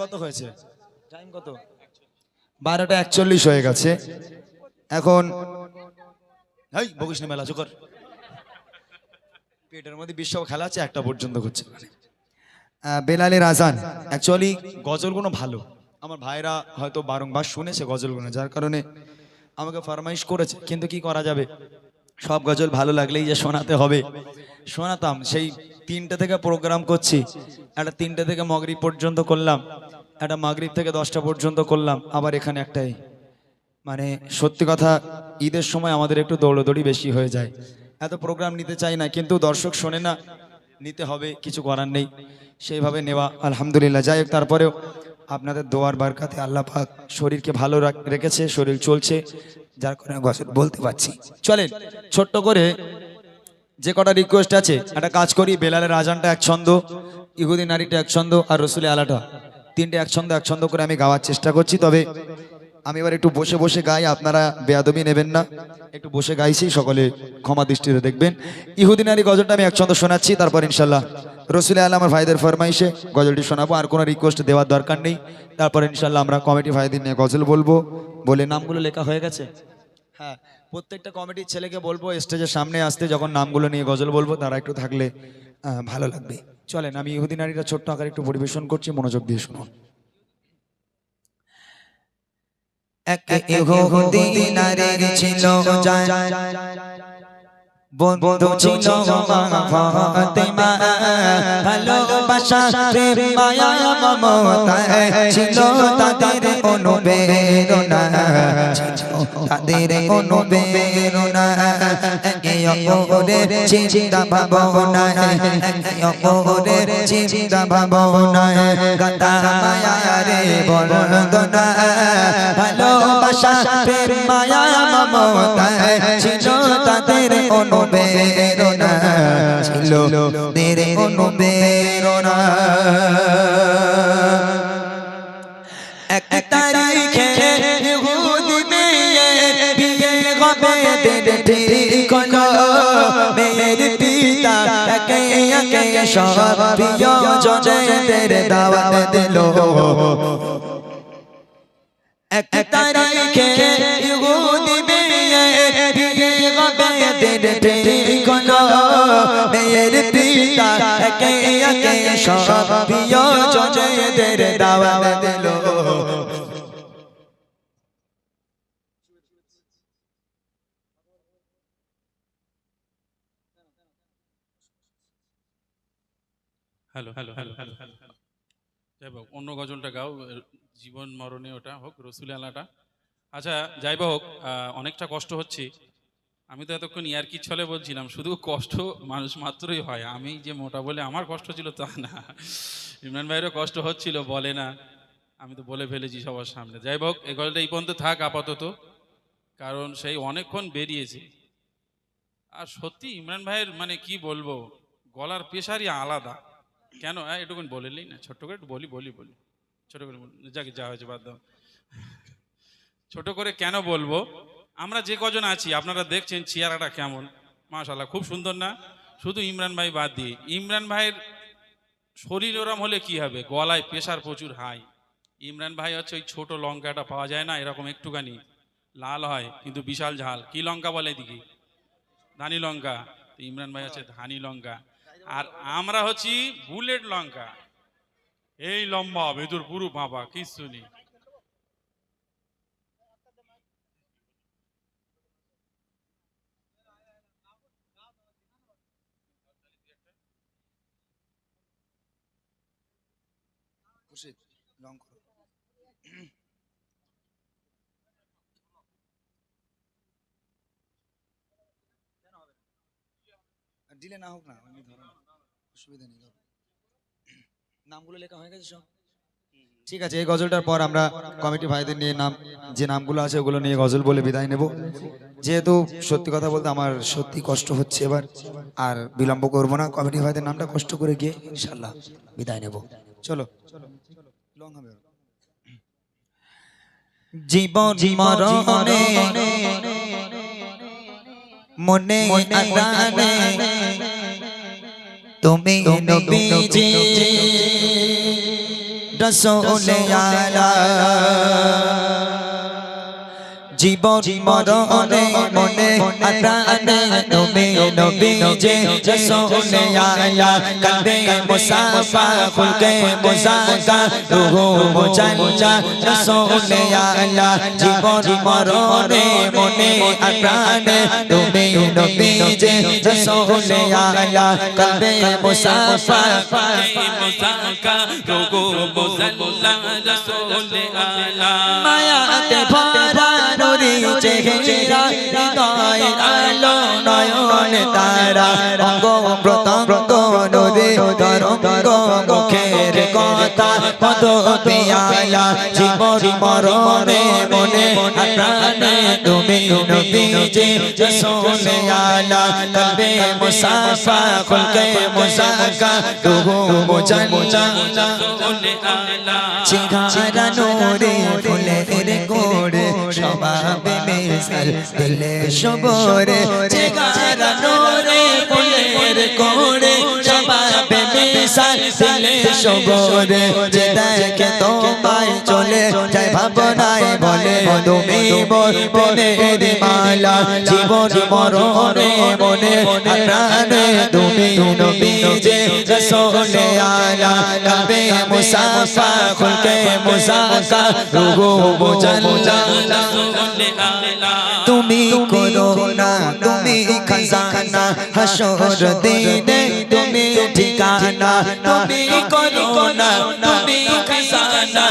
কত হয়েছে? টাইম কত? বারোটা একচল্লিশ হয়ে গেছে। এখন এই বকিস না মেলা চুকর পেটের মধ্যে বিশ্ব খেলা আছে একটা পর্যন্ত করছে বেলালের আজান। অ্যাকচুয়ালি গজলগুলো ভালো। আমার ভাইরা হয়তো বারংবার শুনেছে গজলগুলো যার কারণে আমাকে ফরমাইশ করেছে। কিন্তু কি করা যাবে? সব গজল ভালো লাগলেই যে শোনাতে হবে। শোনাতাম সেই তিনটে থেকে প্রোগ্রাম করছি। একটা তিনটে থেকে মগরিব পর্যন্ত করলাম। একটা মাগরিব থেকে দশটা পর্যন্ত করলাম। আবার এখানে একটাই। মানে সত্যি কথা, ঈদের সময় আমাদের একটু দৌড়দৌড়ি বেশি হয়ে যায়। এত প্রোগ্রাম নিতে চাই না, কিন্তু দর্শক শোনে না, নিতে হবে, কিছু করার নেই। সেইভাবে নেওয়া, আলহামদুলিল্লাহ। যাই হোক, তারপরেও আপনাদের দোয়ার বারকাতে আল্লাহ পাক শরীরকে ভালো রাখ- রেখেছে, শরীর চলছে। যার কারণে বলতে পারছি। চলেন, ছোট্ট করে যে কটা রিকোয়েস্ট আছে, একটা কাজ করি, বেলালের আজানটা এক ছন্দ ইহুদি নারীটা এক ছন্দ আর রসুলের আলাটা। তিনটে এক ছন্দ এক ছন্দ করে আমি গাওয়ার চেষ্টা করছি, তবে আমি এবার একটু বসে বসে গাই, আপনারা বেয়াদবি নেবেন না। একটু বসে গাইছি, সকলে ক্ষমা দৃষ্টিতে দেখবেন। ইহুদি নারী গজলটা আমি এক ছন্দ শোনাচ্ছি, তারপর ইনশাল্লাহ রসুল আল্লাহ আমার ভাইদের ফরমাইশে গজলটি শোনাবো, আর কোনো রিকোয়েস্ট দেওয়ার দরকার নেই। তারপর ইনশাল্লাহ আমরা কমিটি ভাইদের নিয়ে গজল বলব। বলে নামগুলো লেখা হয়ে গেছে? হ্যাঁ প্রত্যেকটা কমিটির ছেলেকে বলব স্টেজের সামনে আসতে যখন নামগুলো নিয়ে গজল বলব, তারা একটু থাকলে ভালো লাগবে। চলেন, আমি ইহুদি নারীরা ছোট্ট আকারে একটু পরিবেশন করছি, মনোযোগ দিয়ে শুনুন। বন্ধু ছিল ভালোবাসা মমতা তাদের অনুপ্রেরণা একে অপরের চিন্তা ভাবনা অপরের চিন্তা ভাবনা গাতা মায়া রে বরদনা ভালোবাসা প্রেম মায়া মমতা ছিল তাদের অনুপ্রেরণা ছিল দের এক হবে দের ঠিক হলো। মেয়ের পিতা একে একে সব প্রিয়জনদের দাওয়াত দিলো। এক তারিখে ইহুদি মেয়ের বিয়ে হবে দের ঠিক হলো। মেয়ের পিতা একে একে সব প্রিয়জনদের দাওয়াত দিলো। Hello hello hello hello hello যাই হোক, অন্য গজলটা গাও, জীবন মরণে ওটা হোক রসুল আলাটা আচ্ছা যাই হোক অনেকটা কষ্ট হচ্ছে। আমি তো এতক্ষণ ইয়ারকি ছলে বলছিলাম, শুধু কষ্ট মানুষ মাত্রই হয়। আমি যে মোটা বলে আমার কষ্ট ছিল তা না। ইমরান ভাইয়েরও কষ্ট হচ্ছিল, বলে না। আমি তো বলে ফেলেছি সবার সামনে। যাই হোক, এই গজলটা এই পর্যন্ত থাক আপাতত, কারণ সেই অনেকক্ষণ বেরিয়েছে। আর সত্যি ইমরান ভাইয়ের মানে কি বলব, গলার পেশারই আলাদা। কেন? হ্যাঁ এটুকুন বলেলেই না। ছোট্ট করে একটু বলি বলি বলি। ছোট করে। যাক, যা হয়েছে, বাদ দাও। ছোট করে কেন বলব? আমরা যে কজন আছি, আপনারা দেখছেন চেয়ারাটা কেমন। মাশাল্লাহ খুব সুন্দর না? শুধু ইমরান ভাই বাদ দিয়ে। ইমরান ভাইয়ের শরীর ওরম হলে কি হবে? গলায় প্রেশার প্রচুর হাই। ইমরান ভাই হচ্ছে ওই ছোট লঙ্কাটা পাওয়া যায় না, এরকম একটুখানি। লাল হয়, কিন্তু বিশাল ঝাল। কি লঙ্কা বলে এদিকে? ধানি লঙ্কা। ইমরান ভাই হচ্ছে ধানি লঙ্কা। আর আমরা হচ্ছি বুলেট লঙ্কা। এই লম্বা ভেতর পুরো বাবা কিচ্ছু নেই। দিলে না হোক না এমনি ধরো অসুবিধা নেই ধরো। নামগুলো লেখা হয়ে গেছে সব ঠিক আছে এই গজলটার পর আমরা কমিটি ভাইদের নিয়ে নাম যে নামগুলো আছে ওগুলো নিয়ে গজল বলে বিদায় নেব যেহেতু সত্যি কথা বলতে আমার সত্যি কষ্ট হচ্ছে এবার আর বিলম্ব করব না কমিটি ভাইদের নামটা কষ্ট করে গিয়ে ইনশাল্লাহ বিদায় নেব চলো লং হবে। জীবন মরণে মনে আদানে তুমি নবীজি রসুলে আলা। জীবন মরণে মনে প্রাণে তুমি নবী যে রসুলে আলা কলবে মুসাফা খুলকে মুসাকা রুহু মুজাল্লা রসুলে আলা জীবন মরণে মনে প্রাণে তুমি নবী যে রসুলে আলা কলবে মুসাফা মায়াতে ভরা নুরি চেহারা হৃদয় আলো নয়ন তারা কথা পদ পিয়ালা জীবন মরণে মনে প্রাণে তুমি নবী যে রসুলে আলা কলবে মুসাফা খুলকে মুসাকা তুহু মুজাল্লা চেহারা নোরে ফুলের গোড়ে স্বভাবে মেসাল দিলে সবরে চেহারা নোরে সবরে যে দেখে তোমায় চলে যায় ভাবনায় বলে, তুমি মোর প্রেমের মালা, জীবন মরণে মনে প্রাণে তুমি নবী যে রসোলে আলা, কবে মুসাফা, খুলকে মুসাফা, রুহু মুজাল্লা তুমি করোনা তুমি খাজানা, হাসর দিনে তুমি ঠিকানা, তুমি করোনা তুমি খাজানা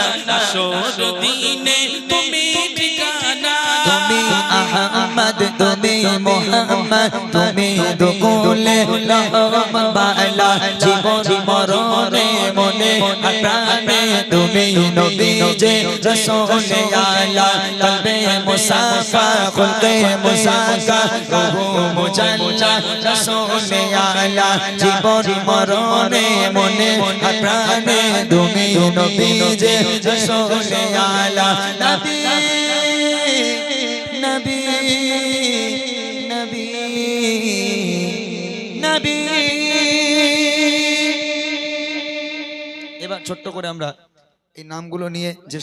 দিনে তুমি ঠিকানা। তুমি আহমদ, তুমি মোহাম্মদ, তুমি দুকুলে বালা, জীবন মরণে মনে প্রাণে তুমি নবী। যে রসুলে আলা কলবে মুসাফা খুলকে মুসাকা রুহু মুজাল্লা, রসুলে আলা। জীবন মরণে মনে প্রাণে তুমি নবী যে রসুলে আলা। নবী নবী নবী নবী। এবার ছোট্ট করে আমরা এই নামগুলো নিয়ে যে